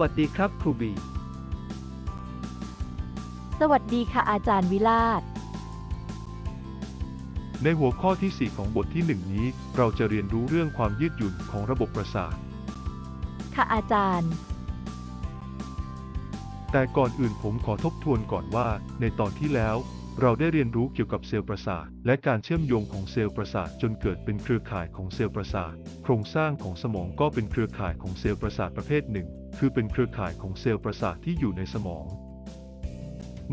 วัสดีครับครูบี สวัสดีค่ะอาจารย์วิลาศในหัวข้อที่ 4 ของบทที่ 1 นี้ เราจะเรียนรู้เรื่องความยืดหยุ่นของระบบประสาท ค่ะอาจารย์ แต่ก่อนอื่นผมขอทบทวนก่อนว่า ในตอนที่แล้ว เราได้เรียนรู้เกี่ยวกับเซลล์ประสาท และการเชื่อมโยงของเซลล์ประสาทจนเกิดเป็นเครือข่ายของเซลล์ประสาท โครงสร้างของสมองก็เป็นเครือข่ายของเซลล์ประสาทประเภทหนึ่ง คือเป็นเครือข่ายของเซลล์ประสาทที่อยู่ในสมอง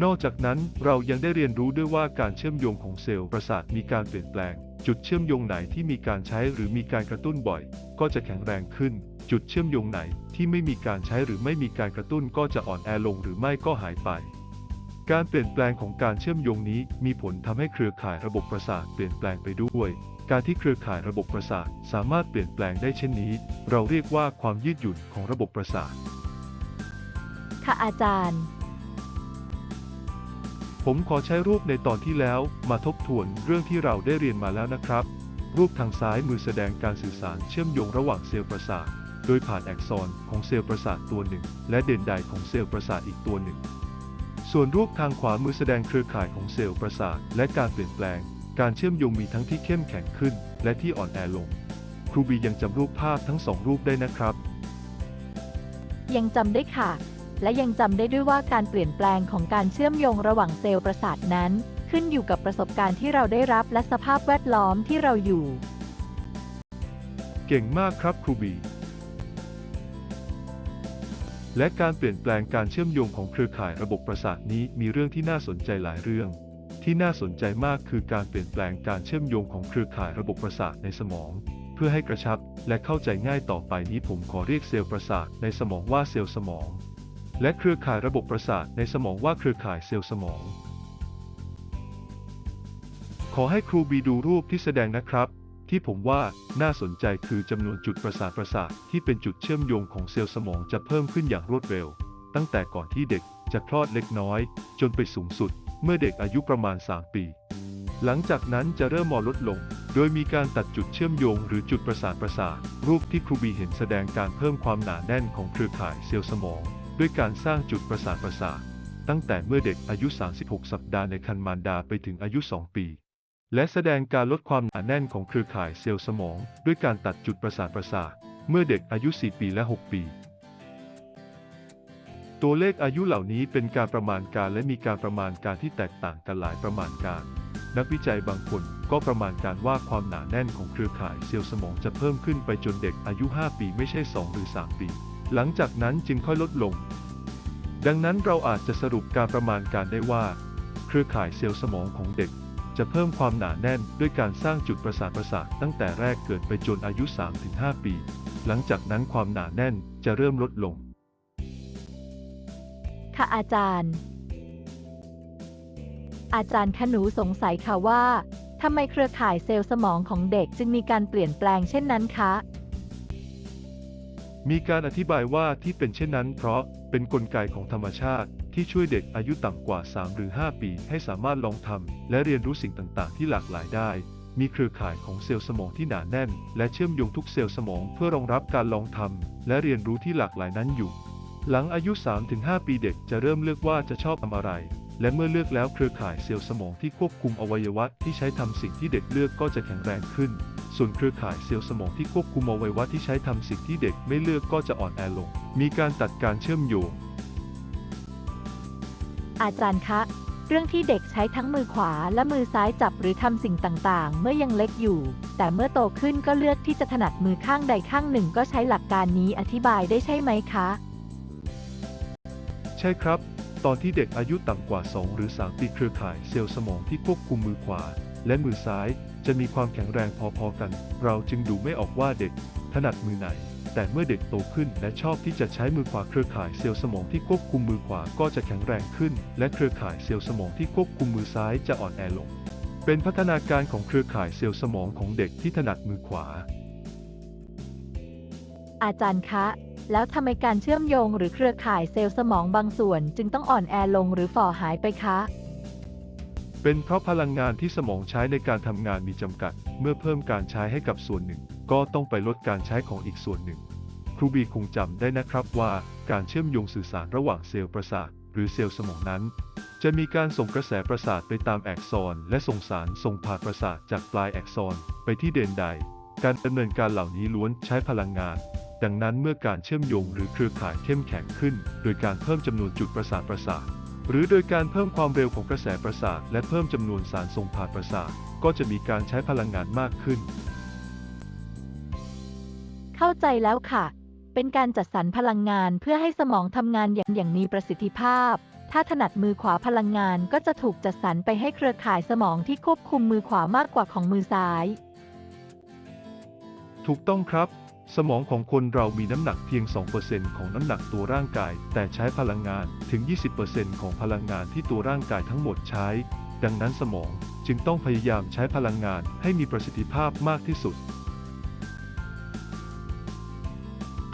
นอกจากนั้นเรายังได้เรียนรู้ด้วยว่าการเชื่อมโยงของเซลล์ประสาทมีการเปลี่ยนแปลง จุดเชื่อมโยงไหนที่มีการใช้หรือมีการกระตุ้นบ่อย ก็จะแข็งแรงขึ้น จุดเชื่อมโยงไหนที่ไม่มีการใช้หรือไม่มีการกระตุ้นก็จะอ่อนแอลงหรือไม่ก็หายไป การเปลี่ยนแปลงของการเชื่อมโยงนี้มีผลทำให้เครือข่ายระบบประสาทเปลี่ยนแปลงไปด้วย การที่เครือข่ายระบบประสาทสามารถเปลี่ยนแปลงได้เช่นนี้ เราเรียกว่าความยืดหยุ่นของระบบประสาท ค่ะอาจารย์ ผมขอใช้รูปในตอนที่แล้วมาทบทวนเรื่องที่เราได้เรียนมาแล้วนะครับ รูปทางซ้ายมือแสดงการสื่อสารเชื่อมโยงระหว่างเซลล์ประสาท โดยผ่านแอกซอนของเซลล์ประสาทตัวหนึ่ง และเดนไดของเซลล์ประสาทอีกตัวหนึ่ง ส่วนรูปทางขวามือแสดงเครือข่ายของเซลล์ประสาทและการเปลี่ยนแปลง การเชื่อมโยงมีทั้งที่เข้มแข็งขึ้น และที่อ่อนแอลง ครูบียังจำรูปภาพทั้งสองรูปได้นะครับ ยังจำได้ค่ะ และยังจำได้ด้วยว่าการเปลี่ยนแปลงของการเชื่อมโยงระหว่างเซลล์ประสาทนั้น ขึ้นอยู่กับประสบการณ์ที่เราได้รับและสภาพแวดล้อมที่เราอยู่ เก่งมากครับครูบี และการเปลี่ยนแปลงการเชื่อมโยงของเครือข่ายระบบประสาทนี้มีเรื่องที่น่าสนใจหลายเรื่อง ที่น่าสนใจมากคือการเปลี่ยนแปลงการเชื่อมโยงของเครือข่ายระบบประสาทในสมอง เพื่อให้กระชับและเข้าใจง่ายต่อไปนี้ผมขอเรียกเซลล์ประสาทในสมองว่าเซลล์สมอง และเครือข่ายระบบประสาทในสมองว่าเครือข่ายเซลล์สมอง ขอให้ครูบีดูรูปที่แสดงนะครับ ที่ผมว่าน่าสนใจคือจำนวนจุดประสาทประสาทที่เป็นจุดเชื่อมโยงของเซลล์สมองจะเพิ่มขึ้นอย่างรวดเร็ว ตั้งแต่ก่อนที่เด็กจะคลอดเล็กน้อย จนไปสูงสุด เมื่อเด็กอายุประมาณ 3 ปี หลังจากนั้นจะเริ่มมอลดลง โดยมีการตัดจุดเชื่อมโยงหรือจุดประสาทประสาทรูปที่ครูบีเห็นแสดงการเพิ่มความหนาแน่นของเครือข่ายเซลล์สมอง ด้วยการสร้างจุดประสาทประสาทตั้งแต่เมื่อเด็กอายุ 36 สัปดาห์ในครรภ์มารดาไปถึงอายุ 2 ปี และแสดงการลดความหนาแน่นของเครือข่ายเซลล์สมอง ด้วยการตัดจุดประสาทประสาทเมื่อเด็กอายุ 4 ปีและ 6 ปี ตัวเลขอายุเหล่านี้เป็นการประมาณการและมีการประมาณการที่แตกต่างกันหลายประมาณการ นักวิจัยบางคนก็ประมาณการว่าความหนาแน่นของเครือข่ายเซลล์สมองจะเพิ่มขึ้นไปจนเด็กอายุ 5 ปีไม่ใช่ 2 หรือ 3 ปี หลังจากนั้นจึงค่อยลดลง ดังนั้นเราอาจจะสรุปการประมาณการได้ว่า เครือข่ายเซลล์สมองของเด็ก จะเพิ่มความหนาแน่นด้วยการสร้างจุดประสาทประสาทตั้งแต่แรกเกิดไปจนอายุ 3-5 ปี หลังจากนั้นความหนาแน่นจะเริ่มลดลง ค่ะอาจารย์ อาจารย์คะหนูสงสัยค่ะว่าทำไมเครือข่ายเซลล์สมองของเด็กจึงมีการเปลี่ยนแปลงเช่นนั้นคะ มีการอธิบายว่าที่เป็นเช่นนั้นเพราะเป็นนกลไกของธรรมชาติ ที่ช่วยเด็กอายุต่ำกว่า 3 หรือ 5 ปี ให้สามารถลองทำและเรียนรู้สิ่งต่างๆ ที่หลากหลายได้ มีเครือข่ายของเซลล์สมองที่หนาแน่น และเชื่อมโยงทุกเซลล์สมองเพื่อรองรับการลองทำและเรียนรู้ที่หลากหลายนั้นอยู่ หลังอายุ 3-5 ปีเด็กจะเริ่มเลือกว่าจะชอบทำอะไร และเมื่อเลือกแล้วเครือข่ายเซลล์สมองที่ควบคุมอวัยวะที่ใช้ทำสิ่งที่เด็กเลือกก็จะแข็งแรงขึ้น ส่วนเครือข่ายเซลล์สมองที่ควบคุมอวัยวะที่ใช้ทำสิ่งที่เด็กไม่เลือกก็จะอ่อนแอลง มีการตัดการเชื่อมโยง อาจารย์คะ เรื่องที่เด็กใช้ทั้งมือขวาและมือซ้ายจับหรือทำสิ่งต่างๆ เมื่อยังเล็กอยู่ แต่เมื่อโตขึ้นก็เลือกที่จะถนัดมือข้างใดข้างหนึ่งก็ใช้หลักการนี้อธิบายได้ใช่ไหมคะ ใช่ครับ ตอนที่เด็กอายุต่ำกว่า 2 หรือ 3 ปีเครือข่ายเซลล์สมองที่ควบคุมมือขวา และมือซ้ายจะมีความแข็งแรงพอๆกัน เราจึงดูไม่ออกว่าเด็กถนัดมือไหน แต่เมื่อเด็กโตขึ้นและชอบที่จะใช้มือขวาเครือข่ายเซลล์สมองที่ควบคุมมือขวาก็จะแข็งแรงขึ้น และเครือข่ายเซลล์สมองที่ควบคุมมือซ้ายจะอ่อนแอลง เป็นพัฒนาการของเครือข่ายเซลล์สมองของเด็กที่ถนัดมือขวา อาจารย์คะ แล้วทำไมการเชื่อมโยงหรือเครือข่ายเซลล์สมองบางส่วน จึงต้องอ่อนแอลงหรือฝ่อหายไปคะเป็นเพราะพลังงานที่สมองใช้ในการทำงานมีจำกัด เมื่อเพิ่มการใช้ให้กับส่วนหนึ่ง ก็ต้องไปลดการใช้ของอีกส่วนหนึ่ง ครูบีคงจำได้นะครับว่าการเชื่อมโยงสื่อสารระหว่างเซลล์ประสาทหรือเซลล์สมองนั้น จะมีการส่งกระแสประสาทไปตามแอกซอน และส่งสารส่งผ่านประสาทจากปลายแอกซอนไปที่เดนไดการดำเนินการเหล่านี้ล้วนใช้พลังงาน ดังนั้นเมื่อการเชื่อมโยงหรือเครือข่ายเข้มแข็งขึ้น โดยการเพิ่มจำนวนจุดประสาทประสาทหรือโดยการเพิ่มความเร็วของกระแสประสาท และเพิ่มจำนวนสารส่งผ่านประสาท ก็จะมีการใช้พลังงานมากขึ้น เข้าใจแล้วค่ะ เป็นการจัดสรรพลังงานเพื่อให้สมองทำงานอย่างอย่างมีประสิทธิภาพ ถ้าถนัดมือขวาพลังงานก็จะถูกจัดสรรไปให้เครือข่ายสมองที่ควบคุมมือขวามากกว่าของมือซ้าย ถูกต้องครับ สมองของคนเรามีน้ำหนักเพียง 2%ของน้ำหนักตัวร่างกาย แต่ใช้พลังงานถึง 20%ของพลังงานที่ตัวร่างกายทั้งหมดใช้ ดังนั้นสมองจึงต้องพยายามใช้พลังงานให้มีประสิทธิภาพมากที่สุด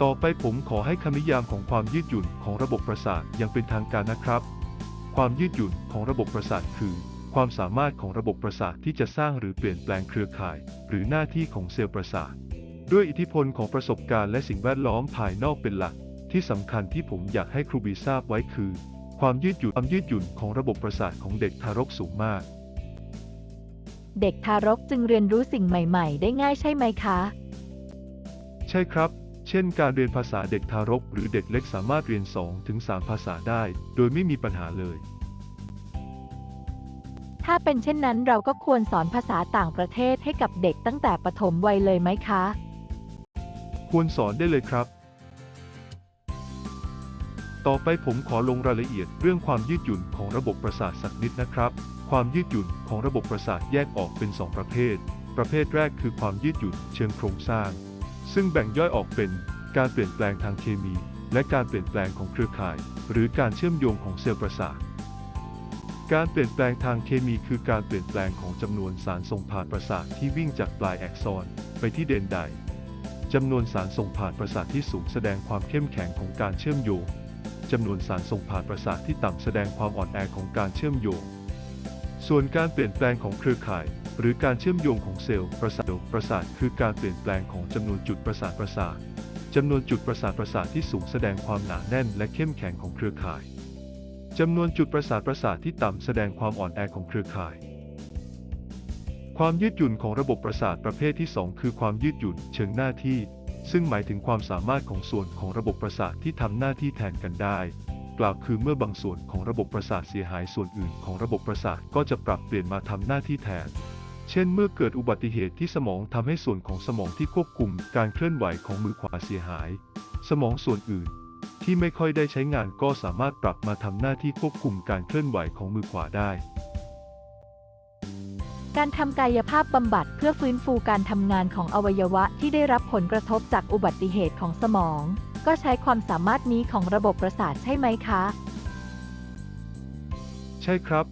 ต่อไปผมขอให้คำนิยามของความยืดหยุ่นของระบบประสาทอย่างเป็นทางการนะครับ ความยืดหยุ่นของระบบประสาทคือ ความสามารถของระบบประสาทที่จะสร้างหรือเปลี่ยนแปลงเครือข่าย หรือหน้าที่ของเซลล์ประสาท ด้วยอิทธิพลของประสบการณ์และสิ่งแวดล้อมภายนอกเป็นหลัก ที่สำคัญที่ผมอยากให้ครูบีทราบไว้คือ ความยืดหยุ่นความยืดหยุ่นของระบบประสาทของเด็กทารกสูงมาก เด็กทารกจึงเรียนรู้สิ่งใหม่ ๆ ได้ง่ายใช่ไหมคะ ใช่ครับ เช่น การเรียนภาษาเด็กทารกหรือเด็กเล็กสามารถเรียน2ถึง3ภาษาได้ โดยไม่มีปัญหาเลย ถ้าเป็นเช่นนั้นเราก็ควรสอนภาษาต่างประเทศให้กับเด็กตั้งแต่ปฐมวัยเลยไหมคะ ควรสอนได้เลยครับ ต่อไปผมขอลงรายละเอียดเรื่องความยืดหยุ่นของระบบประสาทสักนิดนะครับ ความยืดหยุ่นของระบบประสาทแยกออกเป็น 2 ประเภท ประเภทแรกคือความยืดหยุ่นเชิงโครงสร้าง ซึ่งแบ่งย่อยออกเป็นการเปลี่ยนแปลงทางเคมี และการเปลี่ยนแปลงของเครือข่าย หรือการเชื่อมโยงของเซลล์ประสาท การเปลี่ยนแปลงทางเคมีคือการเปลี่ยนแปลงของจำนวนสารส่งผ่านประสาทที่วิ่งจากปลายแอกซอนไปที่เดนไดจำนวนสารส่งผ่านประสาทที่สูงแสดงความเข้มแข็งของการเชื่อมโยงจำนวนสารส่งผ่านประสาทที่ต่ำแสดงความอ่อนแอของการเชื่อมโยง ส่วนการเปลี่ยนแปลงของเครือข่าย หรือการเชื่อมโยงของเซลล์ประสาทประสาทคือการเปลี่ยนแปลงของจำนวนจุดประสาทประสาทจำนวนจุดประสาทประสาทที่สูงแสดงความหนาแน่นและเข้มแข็งของเครือข่ายจำนวนจุดประสาทประสาทที่ต่ำแสดงความอ่อนแอของเครือข่าย ความยืดหยุ่นของระบบประสาทประเภทที่ 2 คือความยืดหยุ่นเชิงหน้าที่ ซึ่งหมายถึงความสามารถของส่วนของระบบประสาทที่ทำหน้าที่แทนกันได้ กล่าวคือเมื่อบางส่วนของระบบประสาทเสียหายส่วนอื่นของระบบประสาทก็จะปรับเปลี่ยนมาทำหน้าที่แทน เช่น เมื่อเกิดอุบัติเหตุที่สมองทำให้ส่วนของสมองที่ควบคุมการเคลื่อนไหวของมือขวาเสียหาย สมองส่วนอื่น ที่ไม่ค่อยได้ใช้งานก็สามารถปรับมาทำหน้าที่ควบคุมการเคลื่อนไหวของมือขวาได้ การทำกายภาพบำบัดเพื่อฟื้นฟูการทำงานของอวัยวะที่ได้รับผลกระทบจากอุบัติเหตุของสมอง ก็ใช้ความสามารถนี้ของระบบประสาทใช่ไหมคะ ใช่ครับ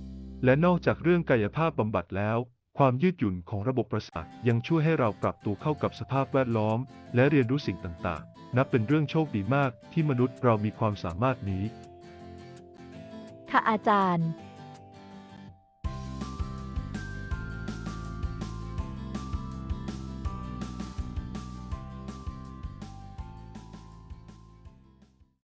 และนอกจากเรื่องกายภาพบำบัดแล้ว ความยืดหยุ่นของระบบประสาทยังช่วยให้เราปรับตัวเข้ากับสภาพแวดล้อม และเรียนรู้สิ่งต่างๆ นับเป็นเรื่องโชคดีมากที่มนุษย์เรามีความสามารถนี้ ค่ะอาจารย์